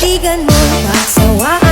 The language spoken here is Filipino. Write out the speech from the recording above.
titigan mo Pagsawaan